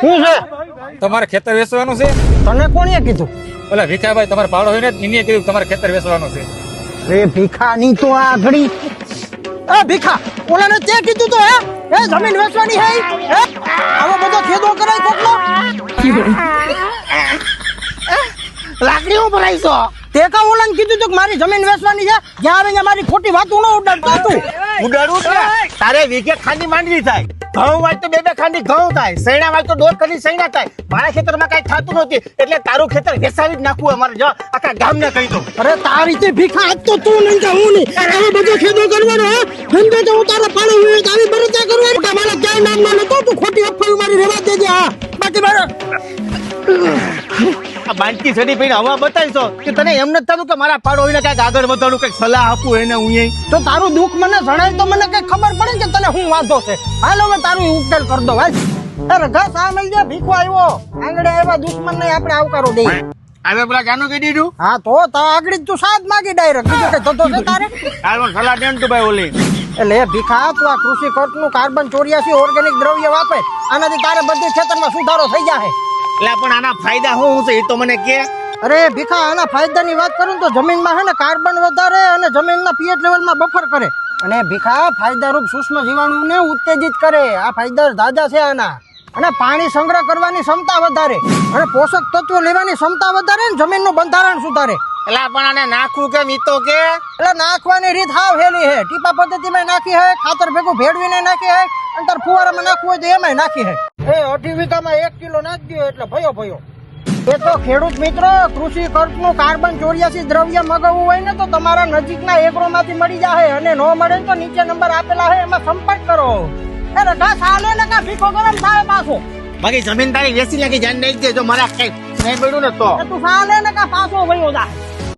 શું છે? તમારે ખેતર વેચવાનું છે? તને કોણે કીધું? ઓલા ભીખાભાઈ તમારે પાડો હોય ને એને કીધું તમારે ખેતર વેચવાનું છે. રે ભીખાની તો આ ઘડી એ ભીખા ઓલાને તે કીધું તો હે? એ જમીન વેચવાની હે હે? આવો બધો ખેદો કરાય કોકનો. લાકડીઓ ભરાઈ છો તે કા ઓલાને કીધું તું કે મારી જમીન વેચવાની છે જ્યાં આવીને મારી ખોટી વાતો ન ઉડાડતો તું. ઉડાડું છે તારે વીઘે ખાંડી માંડવી થાય. ઘઉં વાય તો બે બે ખાંડી ઘઉં થાય. સૈણા વાય તો દોઢ ખાંડી સૈણા થાય. મારા ખેતરમાં કઈ થતું નથી. એટલે તારું ખેતર વેસાવી જ નાખવું અમારે. જો આખા ગામને કહી દઉં. અરે તારી તે ભીખા આજ તો તું નહીં હું નહીં. આવો બધો ખેડો કરવાનો હે. સમજો તો હું તારા પાડો હોય તો આવી બરતા કરવાની. મારા ક્યાંય નામમાં નતો તું ખોટી અફવા મારી રેવા દેજે હા. બાકી મારે આ બાંટકી સડી પીને હવા બતાવીશો કે તને એમ નથી થતું કે મારા પાડો હોય કંઈક આગળ વધવાનું કંઈક સલાહ આપું એને હું તો તારું દુઃખ મને જણાય તો મને કઈ ખબર પડે કે તને શું વાંધો છે. હાલ હવે તારું ઉકેલ કર દો હાલ. અરે ઘસ આ મળી જાય ભીખો આવ્યો. આંગળે આવ્યા દુશ્મન ને આપણે આવકારો દઈએ. હવે પેલા જાનું કહી દીધું? હા તો તા આગળ તું સાત માગી ડાયરેક્ટ બીજું કઈ થતો છે તારે? હાલ સલાહ દે તું ભાઈ ઓલી. એટલે ભીખા તું આ કૃષિ ખર્ચનું કાર્બન ચોર્યાસી ઓર્ગેનિક દ્રવ્ય વાપરે. આનાથી તારે બધી ખેતરમાં સુધારો થઈ જાય એટલે પણ આના ફાયદા શું છે? એ તો મને કે. અરે ભીખા આના ફાયદાની વાત કરું તો જમીનમાં હે ને કાર્બન વધારે અને જમીનના પીએચ લેવલમાં બફર કરે. અને ભીખા ફાયદારૂપ સૂક્ષ્મ જીવાણુને ઉત્તેજિત કરે. આ ફાયદા દાદા છે આના. અને પાણી સંગ્રહ કરવાની ક્ષમતા વધારે. અને પોષક તત્વો લેવાની ક્ષમતા વધારે ને જમીનનું બંધારણ સુધારે. એટલે પણ આને નાખવું કેમ? ઈ તો કે. એટલે નાખવાની રીત હાવ હેલી હે. ટીપા પદ્ધતિમાં નાખી હે ખાતર ભેગું ભેળવીને નાખી હે. અને તાર ફુવારામાં નાખવું હોય તો એમાંય નાખી હે. એ અઢી વીઘામાં એક કિલો નાખી દો એટલે ભયો ભયો. એ તો ખેડૂત મિત્રો કૃષિ ખર્ચનું કાર્બન ચોર્યાસી દ્રવ્ય મગાવવું હોય ને તો તમારા નજીકના એગ્રોમાંથી મળી જાય અને ન મળે તો નીચે નંબર આપેલા છે એમાં સંપર્ક કરો. અરે ઘાસ હાલે ને કા ભીખો ગરમ થાય પાછો. બાકી જમીન તારી વેચી નાખી જાન નહીં દેજો મારા કઈ નહીં પડ્યું ને તો. તું હાલે ને કા પાછો ભયો જાય